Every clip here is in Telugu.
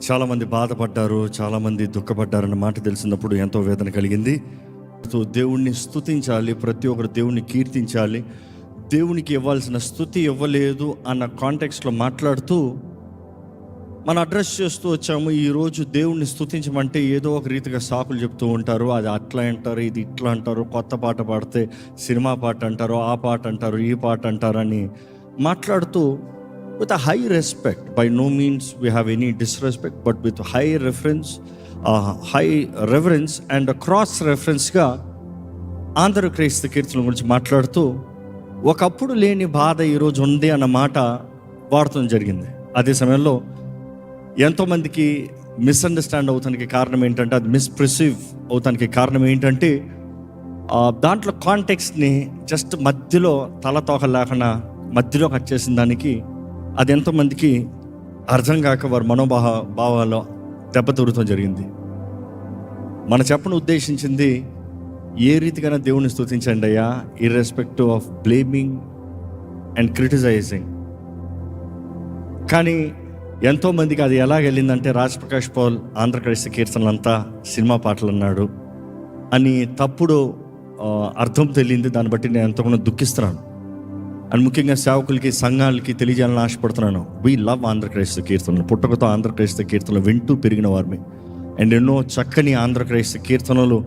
చాలామంది బాధపడ్డారు చాలామంది దుఃఖపడ్డారన్న మాట తెలిసినప్పుడు ఎంతో వేదన కలిగింది. సో దేవుణ్ణి స్థుతించాలి ప్రతి ఒక్కరు దేవుణ్ణి కీర్తించాలి దేవునికి ఇవ్వాల్సిన స్థుతి ఇవ్వలేదు అన్న కాంటెక్స్లో మాట్లాడుతూ మనం అడ్రస్ చేస్తూ వచ్చాము. ఈరోజు దేవుణ్ణి స్థుతించమంటే ఏదో ఒక రీతిగా సాకులు చెప్తూ ఉంటారు. అది అట్లా అంటారు ఇది ఇట్లా అంటారు కొత్త పాట పాడితే సినిమా పాట అంటారు ఆ పాట అంటారు ఈ పాట అంటారని మాట్లాడుతూ with high respect by no means we have any disrespect but with high reference high reference and cross రెఫరెన్స్గా Andhra క్రైస్త కీర్తన గురించి మాట్లాడుతూ ఒకప్పుడు లేని బాధ ఈరోజు ఉంది అన్న మాట వాడటం జరిగింది. అదే సమయంలో ఎంతోమందికి మిస్అండర్స్టాండ్ అవుతానికి కారణం ఏంటంటే అది మిస్ప్రిసీవ్ అవుతానికి కారణం ఏంటంటే దాంట్లో కాంటెక్స్ని జస్ట్ మధ్యలో తలతోక లేకుండా మధ్యలో కట్ చేసిన దానికి అది ఎంతోమందికి అర్థం కాక వారి మనోభావ భావాల్లో దెబ్బతూరటం జరిగింది. మన చెప్పను ఉద్దేశించింది ఏ రీతికైనా దేవుని స్తుతించండి అయ్యా irrespective of blaming and criticising కానీ ఎంతోమందికి అది ఎలా వెళ్ళిందంటే రాజ్ ప్రకాష్ పాల్ ఆంధ్రప్రదేశ్ కీర్తనలంతా సినిమా పాటలు అన్నాడు అని తప్పుడు అర్థం తెలియంది. దాన్ని బట్టి నేను ఎంతగానో దుఃఖిస్తున్నాను. అండ్ ముఖ్యంగా సేవకులకి సంఘాలకి తెలియజేయాలని ఆశపడుతున్నాను. వీ లవ్ ఆంధ్రక్రైస్త కీర్తనలు. పుట్టకతో ఆంధ్రప్రదేశ్ కీర్తనలు వింటూ పెరిగిన వారిమే. అండ్ ఎన్నో చక్కని ఆంధ్రక్రైస్త కీర్తనలు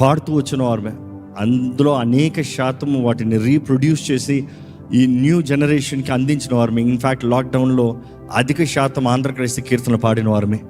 పాడుతూ వచ్చిన వారిమే. అందులో అనేక శాతం వాటిని రీప్రొడ్యూస్ చేసి ఈ న్యూ జనరేషన్కి అందించిన వారిమే. ఇన్ఫ్యాక్ట్ లాక్డౌన్లో అధిక శాతం ఆంధ్రక్రైస్త కీర్తనలు పాడిన వారిమే.